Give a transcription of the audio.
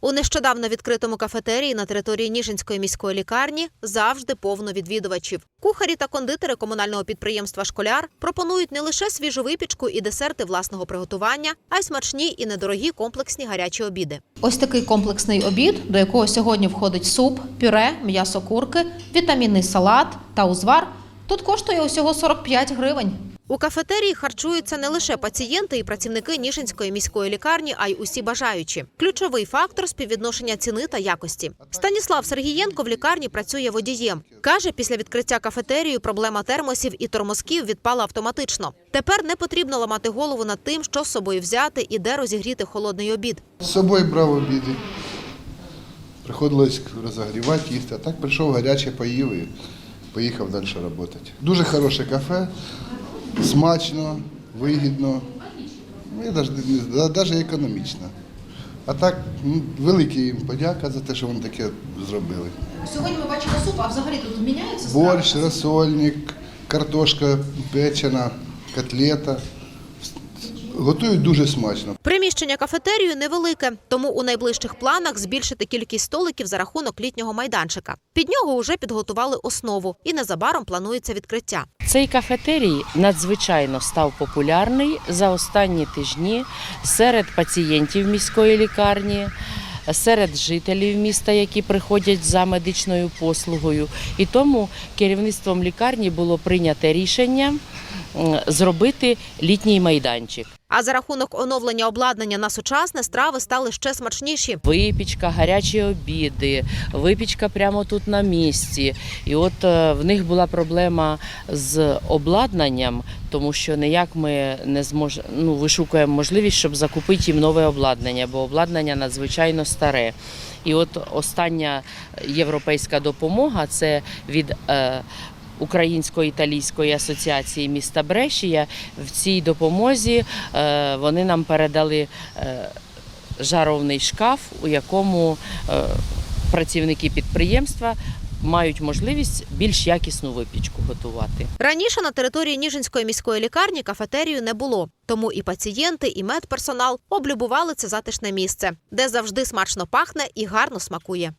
У нещодавно відкритому кафетерії на території Ніжинської міської лікарні завжди повно відвідувачів. Кухарі та кондитери комунального підприємства Школяр пропонують не лише свіжу випічку і десерти власного приготування, а й смачні і недорогі комплексні гарячі обіди. Ось такий комплексний обід, до якого сьогодні входить суп, пюре, м'ясо курки, вітамінний салат та узвар. Тут коштує усього 45 гривень. У кафетерії харчуються не лише пацієнти і працівники Ніжинської міської лікарні, а й усі бажаючі. Ключовий фактор співвідношення ціни та якості. Станіслав Сергієнко в лікарні працює водієм. Каже, після відкриття кафетерію проблема термосів і тормозків відпала автоматично. Тепер не потрібно ламати голову над тим, що з собою взяти і де розігріти холодний обід. З собою брав обіди. Приходилось розогрівати, їсти, а так прийшов гаряче, поїв і поїхав далі працювати. Дуже хороше кафе, смачно, вигідно, ну, і навіть економічно. А так, ну, велике їм подяка за те, що вони таке зробили. Сьогодні ми бачимо суп, а взагалі тут міняється Борщ, розсольник, картошка печена, котлета. Готують дуже смачно. Приміщення кафетерію невелике, тому у найближчих планах збільшити кількість столиків за рахунок літнього майданчика. Під нього вже підготували основу, і незабаром планується відкриття. Цей кафетерій надзвичайно став популярний за останні тижні серед пацієнтів міської лікарні, серед жителів міста, які приходять за медичною послугою. І тому керівництвом лікарні було прийнято рішення зробити літній майданчик. А за рахунок оновлення обладнання на сучасне страви стали ще смачніші. Випічка, гарячі обіди, випічка прямо тут на місці. І от е, в них була проблема з обладнанням, тому що ніяк ми не змож... ну, вишукуємо можливість, щоб закупити їм нове обладнання, бо обладнання надзвичайно старе. І от остання європейська допомога це від. Українсько-італійської асоціації міста Брешія в цій допомозі е, вони нам передали е, жаровний шкаф, у якому е, працівники підприємства мають можливість більш якісну випічку готувати. Раніше на території Ніжинської міської лікарні кафетерію не було, тому і пацієнти, і медперсонал облюбували це затишне місце, де завжди смачно пахне і гарно смакує.